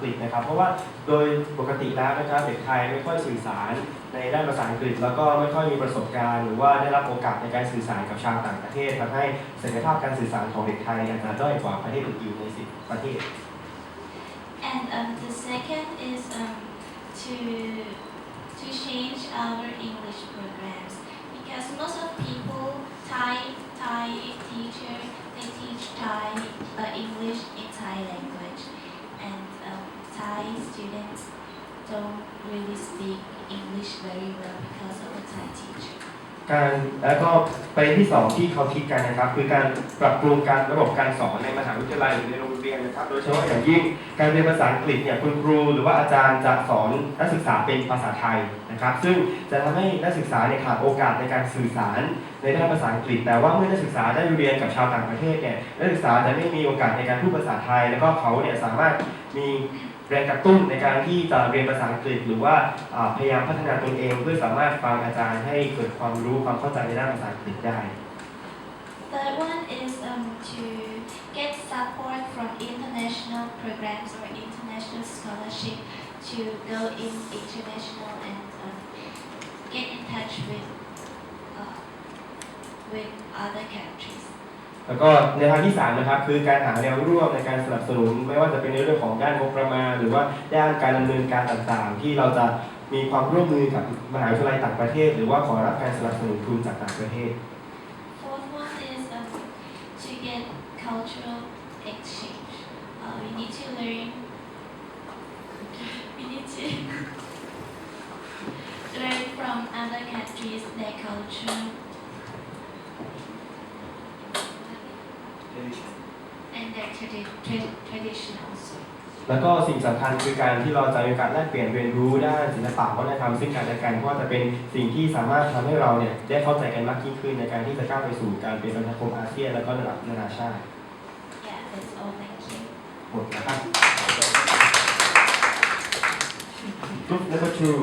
กฤษนะครับเพราะว่าโดยปกติแล้วนะครับเด็กไทยไม่ค่อยสื่อสารในด้านภาษาอังกฤษ แล้วก็ไม่ค่อยมีประสบการณ์ หรือว่าได้รับโอกาสในการสื่อสารกับชาวต่างประเทศทำให้ศักยภาพการสื่อสารของเด็กไทยอาจจะด้อยกว่าประเทศอื่นๆในสิบประเทศ And um, the second is um, to to change our English programs because most of people Thai Thai teacher they teach Thai uh, English in Thai language and um, Thai students don't really speak English very well because of the Thai teacher. การแล้วก็ประเด็นที่สองที่เขาคิดกันนะครับ คือการปรับปรุงการระบบการสอนในมหาวิทยาลัยหรือในโรงเรียนนะครับ โดยเฉพาะอย่างยิ่งการเรียนภาษาอังกฤษเนี่ยคุณครูหรือว่าอาจารย์จะสอนนักศึกษาเป็นภาษาไทยนะครับ ซึ่งจะทำให้นักศึกษาเนี่ยขาดโอกาสในการสื่อสารในด้านภาษาอังกฤษ แต่ว่าเมื่อนักศึกษาได้เรียนกับชาวต่างประเทศเนี่ยนักศึกษาจะไม่มีโอกาสในการพูดภาษาไทย แล้วก็เขาเนี่ยสามารถมี แรงกระตุ้นในการที่จะเรียนภาษาอังกฤษ หรือว่าพยายามพัฒนาตนเอง เพื่อสามารถฟังอาจารย์ให้เกิดความรู้ความเข้าใจในด้านภาษาอังกฤษได้ Third one is um, to get support from international programs or international scholarship to go in international and um, get in touch with uh, with other countries. แล้วก็ในทางที่สามนะครับคือการหาแนวร่วมในการสนับสนุน ไม่ว่าจะเป็นในเรื่องของด้านงบประมาณ หรือว่าด้านการดำเนินการต่างๆ ที่เราจะมีความร่วมมือกับมหาวิทยาลัยต่างประเทศ หรือว่าขอรับการสนับสนุนทุนจากต่างประเทศ Fourth one is um, to get cultural exchange. Uh, we need to learn. We need to learn from other countries their culture and their tradi- tra- tradition also. แล้วก็สิ่งสำคัญคือการที่เราจะมีโอกาสแลกเปลี่ยนเรียนรู้ด้านศิลปะวัฒนธรรมซึ่งกันและกันเพราะว่าจะเป็นสิ่งที่สามารถทำให้เราเนี่ยได้เข้าใจกันมากยิ่งขึ้นในการที่จะก้าวไปสู่การเป็นสังคมอาเซียนแล้วก็ระดับนานาชาติ Yeah, that's all. Thank you. หมดนะครับ Group number two